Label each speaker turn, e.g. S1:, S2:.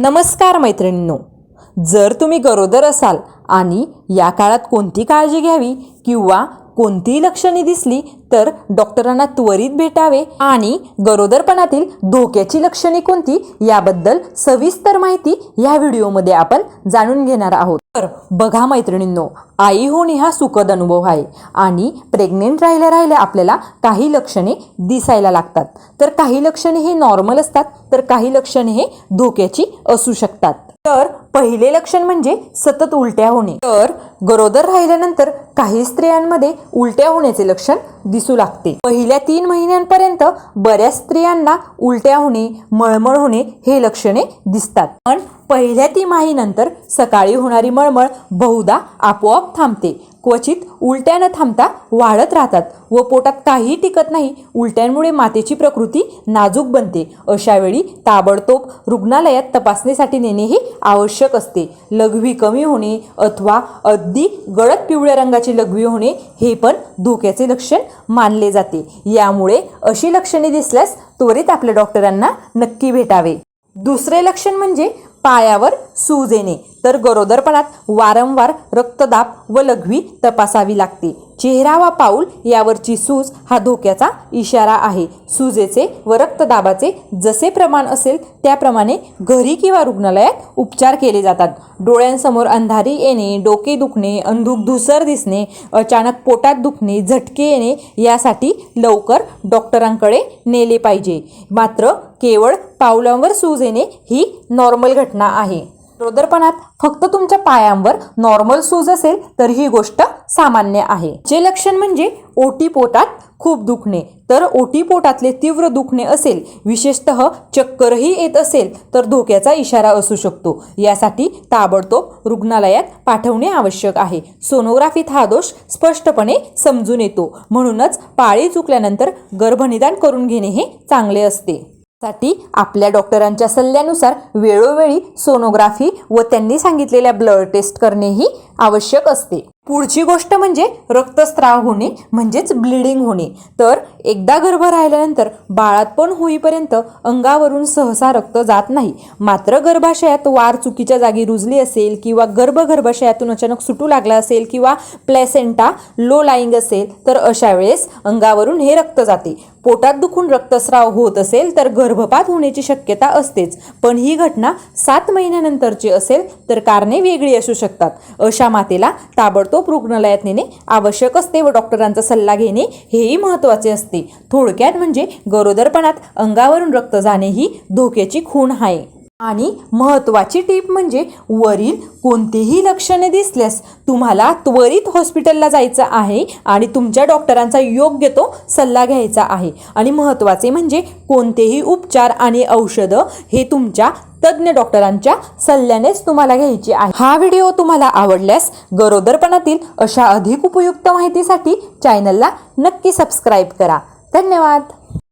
S1: नमस्कार मैत्रिणींनो. जर तुम्ही गरोदर असाल आणि या काळात कोणती काळजी घ्यावी किंवा कोणतीही लक्षणे दिसली तर डॉक्टरांना त्वरित भेटावे आणि गरोदरपणातील धोक्याची लक्षणे कोणती याबद्दल सविस्तर माहिती या व्हिडिओमध्ये आपण जाणून घेणार आहोत. तर बघा मैत्रिणींनो आई होणे हा सुखद अनुभव आहे आणि प्रेग्नेंट राहिल्या राहिल्या आपल्याला काही लक्षणे दिसायला लागतात. तर काही लक्षणे हे नॉर्मल असतात तर काही लक्षणे हे धोक्याची असू शकतात. तर पहिले लक्षण म्हणजे सतत उलट्या होणे. तर गरोदर राहिल्यानंतर काही स्त्रियांमध्ये उलट्या होण्याचे लक्षण दिसू लागते. पहिल्या तीन महिन्यांपर्यंत बऱ्याच स्त्रियांना उलट्या होणे मळमळ होणे हे लक्षणे दिसतात. पण पहिल्या तिमाहीनंतर सकाळी होणारी मळमळ बहुधा आपोआप थांबते. क्वचित उलट्या न थांबता वाढत राहतात व पोटात काहीही टिकत नाही उलट्यांमुळे मातेची प्रकृती नाजूक बनते. अशावेळी ताबडतोब रुग्णालयात तपासणीसाठी नेणे हे आवश्यक असते. लघवी कमी होणे अथवा अगदी गडद पिवळ्या रंगाची लघवी होणे हे पण धोक्याचे लक्षण मानले जाते. यामुळे अशी लक्षणे दिसल्यास त्वरित आपल्या डॉक्टरांना नक्की भेटावे. दुसरे लक्षण म्हणजे पायावर सूज येणे. तर गरोदरपणात वारंवार रक्तदाब व लघवी तपासावी लागते. चेहरा वा पाऊल यावरची सूज हा धोक्याचा इशारा आहे. सुजेचे व रक्तदाबाचे जसे प्रमाण असेल त्याप्रमाणे घरी किंवा रुग्णालयात उपचार केले जातात. डोळ्यांसमोर अंधारी येणे डोके दुखणे अंधूक धुसर दिसणे अचानक पोटात दुखणे झटके येणे यासाठी लवकर डॉक्टरांकडे नेले पाहिजे. मात्र केवळ पावलांवर सूज येणे ही नॉर्मल घटना आहे. रोदरपणात फक्त तुमच्या पायांवर नॉर्मल सूज असेल तर ही गोष्ट सामान्य आहे. जे लक्षण म्हणजे ओटी पोटात खूप दुखणे. तर ओटी पोटातले तीव्र दुखणे असेल विशेषतः चक्करही येत असेल तर धोक्याचा इशारा असू शकतो. यासाठी ताबडतोब रुग्णालयात पाठवणे आवश्यक आहे. सोनोग्राफीत हा दोष स्पष्टपणे समजून येतो. म्हणूनच पाळी चुकल्यानंतर गर्भनिदान करून घेणे हे चांगले असते. साठी आपल्या डॉक्टरांच्या सल्ल्यानुसार वेळोवेळी सोनोग्राफी व त्यांनी सांगितलेल्या ब्लड टेस्ट करणेही आवश्यक असते. पुढची गोष्ट म्हणजे रक्तस्राव होणे म्हणजेच ब्लिडिंग होणे. तर एकदा गर्भ राहिल्यानंतर बाळातपण होईपर्यंत अंगावरून सहसा रक्त जात नाही. मात्र गर्भाशयात वार चुकीच्या जागी रुजली असेल किंवा गर्भ गर्भाशयातून अचानक सुटू लागला असेल किंवा प्लॅसेंटा लो लाईंग असेल तर अशा वेळेस अंगावरून हे रक्त जाते. पोटात दुखून रक्तस्राव होत असेल तर गर्भपात होण्याची शक्यता असतेच. पण ही घटना सात महिन्यानंतरची असेल तर कारणे वेगळी असू शकतात. अशा मातेला ताबडतोब ताबडतोब रुग्णालयात नेणे आवश्यक असते व डॉक्टरांचा सल्ला घेणे हेही महत्त्वाचे असते. थोडक्यात म्हणजे गरोदरपणात अंगावरून रक्त जाणे ही धोक्याची खूण आहे. आणि महत्त्वाची टीप म्हणजे वरील कोणतेही लक्षणे दिसल्यास तुम्हाला त्वरित हॉस्पिटलला जायचं आहे आणि तुमच्या डॉक्टरांचा योग्य तो सल्ला घ्यायचा आहे. आणि महत्त्वाचे म्हणजे कोणतेही उपचार आणि औषधं हे तुमच्या तज्ज्ञ डॉक्टरांच्या सल्ल्यानेच तुम्हाला घ्यायची आहे. हा व्हिडिओ तुम्हाला आवडल्यास गरोदरपणातील अशा अधिक उपयुक्त माहितीसाठी चॅनलला नक्की सबस्क्राईब करा. धन्यवाद!